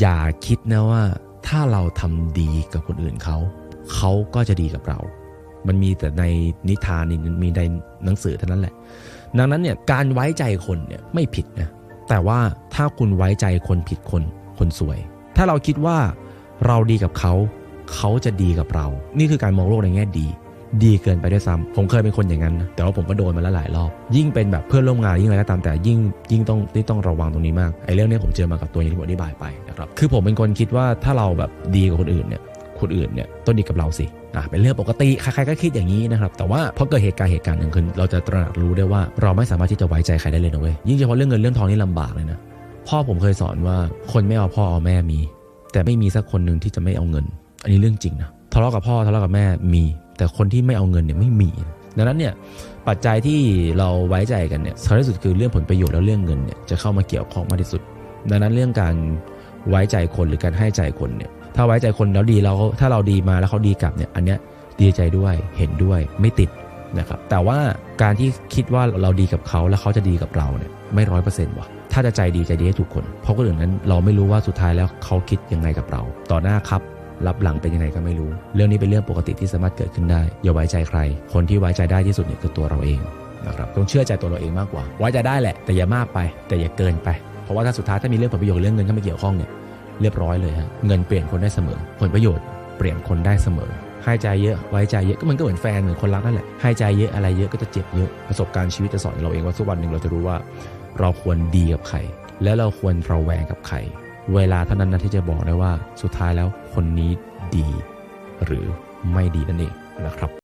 อย่าคิดนะว่า ถ้าเราทำดีกับคนอื่นเขา เขาก็จะดีกับเรา มันมีแต่ในนิทานนี่มีในหนังสือเท่านั้นแหละ ดังนั้นเนี่ยการไว้ใจคนเนี่ยไม่ผิดนะ แต่ว่าถ้าคุณไว้ใจคนผิดคนคนสวย ถ้าเราคิดว่าเราดีกับเขา เขาจะดีกับเรา นี่คือการมองโลกในแง่ดี ดีเกินไปด้วยซ้ำผมเคยเป็นคนอย่างนั้นนะแต่ว่าผมก็โดนมาแล้วหลายรอบ ยิ่งเป็นแบบเพื่อนร่วมงานยิ่งอะไรก็ตามแต่ยิ่งยิ่งต้องที่ต้องระวังตรงนี้มากไอ้เรื่องนี้ผมเจอมากับตัวอย่างที่ผมอธิบายไปนะครับคือผมเป็นคนคิดว่าถ้าเราแบบดีกับคนอื่นเนี่ยคนอื่นเนี่ยต้องดีกับเราสิอะเป็นเรื่องปกติใครๆก็คิดอย่างนี้นะครับ แต่ว่าพอเกิดเหตุการณ์เหตุการณ์หนึ่งขึ้นเราจะตระหนักรู้ได้ว่าเราไม่สามารถที่จะไว้ใจใครได้เลยนะเว้ยยิ่งเฉพาะเรื่องเงินเรื่องทองนี่ลำบากเลยนะพ่อผมเคยสอนว่าคนไม่เอาพ่อเอาแม่มี แต่ไม่มีสักคนหนึ่งที่จะไม่เอาเงิน อันนี้เรื่องจริงนะ ทะเลาะกับพ่อทะเลาะกับแม่มี แต่คนที่ไม่เอาเงินเนี่ยไม่มี ดังนั้นเนี่ยปัจจัยที่เราไว้ใจกันเนี่ยสำคัญที่สุดคือเรื่องผลประโยชน์แล้วเรื่องเงินเนี่ยจะเข้ามาเกี่ยวข้องมากที่สุด ดังนั้นเรื่องการไว้ใจคนหรือการให้ใจคนเนี่ยถ้าไว้ใจคนแล้วดีแล้วถ้าเราดีมาแล้วเขาดีกลับเนี่ยอันเนี้ยดีใจด้วยเห็นด้วยไม่ติดนะครับแต่ว่าการที่คิดว่าเราดีกับเขาแล้วเขาจะดีกับเราเนี่ยไม่ร้อยเปอร์เซ็นต์ว่ะถ้าจะใจดีใจดีให้ทุกคน เพราะคนอื่นนั้นเราไม่รู้ว่าสุดท้ายแล้วเขาคิดยังไงกับเรา ต่อหน้าครับ รับหลังเป็นยังไงก็ไม่รู้ เรื่องนี้เป็นเรื่องปกติที่สามารถเกิดขึ้นได้ อย่าไว้ใจใคร คนที่ไว้ใจได้ที่สุดเนี่ยคือตัวเราเองนะครับต้องเชื่อใจตัวเราเองมากกว่า ไว้ใจได้แหละ แต่อย่ามากไป แต่อย่าเกินไป เพราะว่าถ้าสุดท้ายถ้ามีเรื่องผลประโยชน์เรื่องเงินเข้ามาเกี่ยวข้องเนี่ยเรียบร้อยเลยฮะเงินเปลี่ยนคนได้เสมอ ผลประโยชน์เปลี่ยนคนได้เสมอให้ใจเยอะไว้ใจเยอะก็มันก็เหมือนแฟนเหมือนคนรักนั่นแหละให้ใจเยอะอะไรเยอะก็จะเจ็บเยอะประสบการณ์ชีวิตจะสอนเราเองว่าสักวันหนึ่งเราจะรู้ว่า เราควรดีกับใคร และเราควรระแวงกับใคร เวลาเท่านั้นนะที่จะบอกได้ว่าสุดท้ายแล้วคนนี้ดี หรือไม่ดีนั่นเองนะครับ